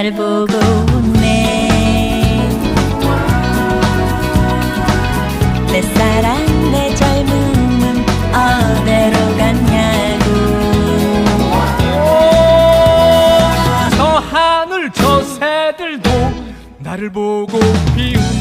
날 보고 웃네. 내 사랑 내 젊음은 어디로 갔냐고. 저 하늘 저 새들도 나를 보고 비웃네.